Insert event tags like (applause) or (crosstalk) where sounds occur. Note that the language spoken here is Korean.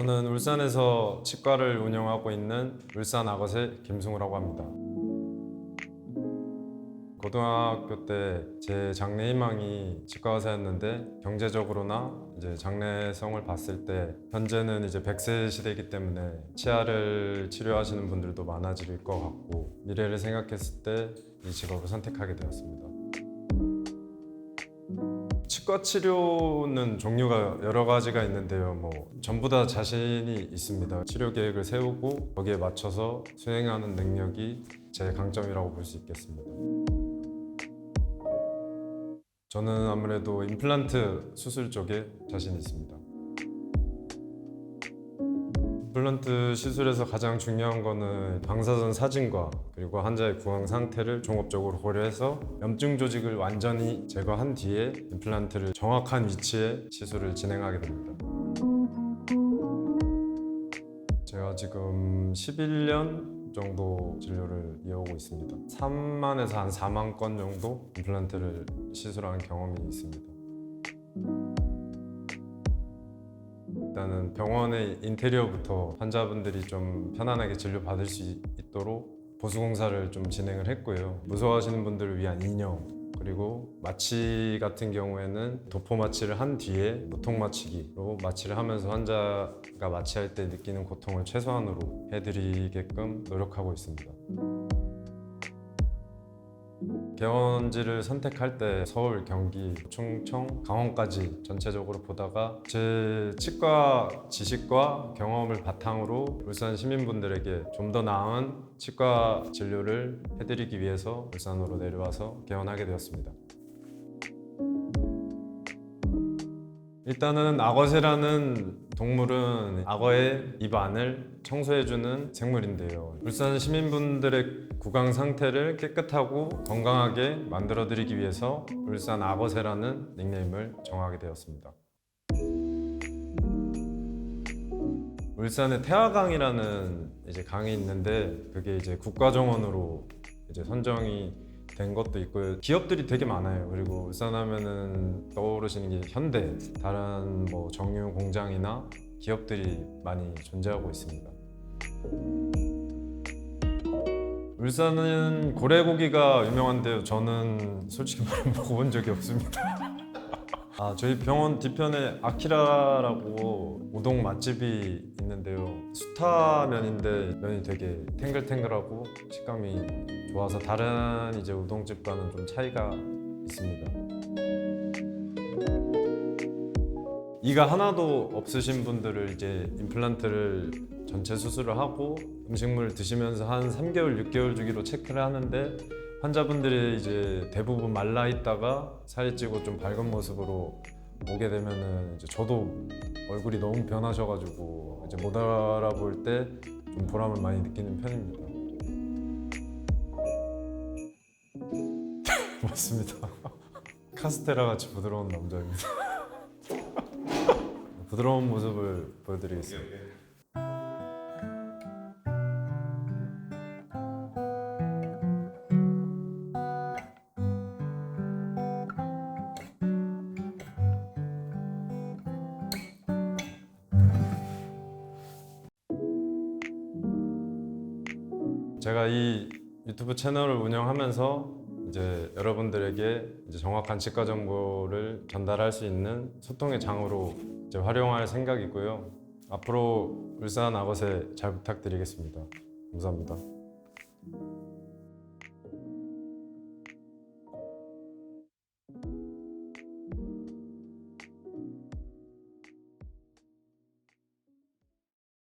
저는 울산에서 치과를 운영하고 있는 울산 악어새 김승우라고 합니다. 고등학교 때 제 장래 희망이 치과 의사였는데 경제적으로나 이제 장래성을 봤을 때 현재는 이제 100세 시대이기 때문에 치아를 치료하시는 분들도 많아질 것 같고 미래를 생각했을 때 이 직업을 선택하게 되었습니다. 치과 치료는 종류가 여러 가지가 있는데요. 뭐 전부 다 자신이 있습니다. 치료 계획을 세우고 거기에 맞춰서 수행하는 능력이 제 강점이라고 볼 수 있겠습니다. 저는 아무래도 임플란트 수술 쪽에 자신 있습니다. 임플란트 시술에서 가장 중요한 거는 방사선 사진과 그리고 환자의 구강 상태를 종합적으로 고려해서 염증 조직을 완전히 제거한 뒤에 임플란트를 정확한 위치에 시술을 진행하게 됩니다. 제가 지금 11년 정도 진료를 이어오고 있습니다. 3만에서 한 4만 건 정도 임플란트를 시술한 경험이 있습니다. 일단은 병원의 인테리어부터 환자분들이 좀 편안하게 진료 받을 수 있도록 보수 공사를 좀 진행을 했고요. 무서워하시는 분들을 위한 인형 그리고 마취 같은 경우에는 도포 마취를 한 뒤에 보통 마취기로 마취를 하면서 환자가 마취할 때 느끼는 고통을 최소한으로 해드리게끔 노력하고 있습니다. 개원지를 선택할 때 서울, 경기, 충청, 강원까지 전체적으로 보다가 제 치과 지식과 경험을 바탕으로 울산 시민분들에게 좀 더 나은 치과 진료를 해드리기 위해서 울산으로 내려와서 개원하게 되었습니다. 일단은 악어새라는 동물은 악어의 입안을 청소해주는 생물인데요. 울산 시민분들의 구강 상태를 깨끗하고 건강하게 만들어드리기 위해서 울산 악어새라는 닉네임을 정하게 되었습니다. 울산에 태화강이라는 이제 강이 있는데 그게 이제 국가정원으로 이제 선정이 된 것도 있고요. 기업들이 되게 많아요. 그리고 울산 하면은 떠오르시는 게 현대, 다른 뭐 정유 공장이나 기업들이 많이 존재하고 있습니다. 울산은 고래고기가 유명한데요. 저는 솔직히 (laughs) 말하면 먹어본 적이 없습니다. 아, 저희 병원 뒤편에 아키라라고 우동 맛집이 있는데요. 수타면인데 면이 되게 탱글탱글하고 식감이 좋아서 다른 이제 우동집과는 좀 차이가 있습니다. 이가 하나도 없으신 분들을 이제 임플란트를 전체 수술을 하고 음식물을 드시면서 한 3개월, 6개월 주기로 체크를 하는데 환자분들이 이제 대부분 말라 있다가 살이 찌고 좀 밝은 모습으로 오게 되면은 이제 저도 얼굴이 너무 변하셔가지고 이제 못 알아볼 때 좀 보람을 많이 느끼는 편입니다. (laughs) 맞습니다. (laughs) 카스테라 같이 부드러운 남자입니다. (laughs) 부드러운 모습을 보여드리겠습니다. 제가 이 유튜브 채널을 운영하면서 이제 여러분들에게 이제 정확한 치과 정보를 전달할 수 있는 소통의 장으로 이제 활용할 생각이고요. 앞으로 울산 악어새 잘 부탁드리겠습니다. 감사합니다.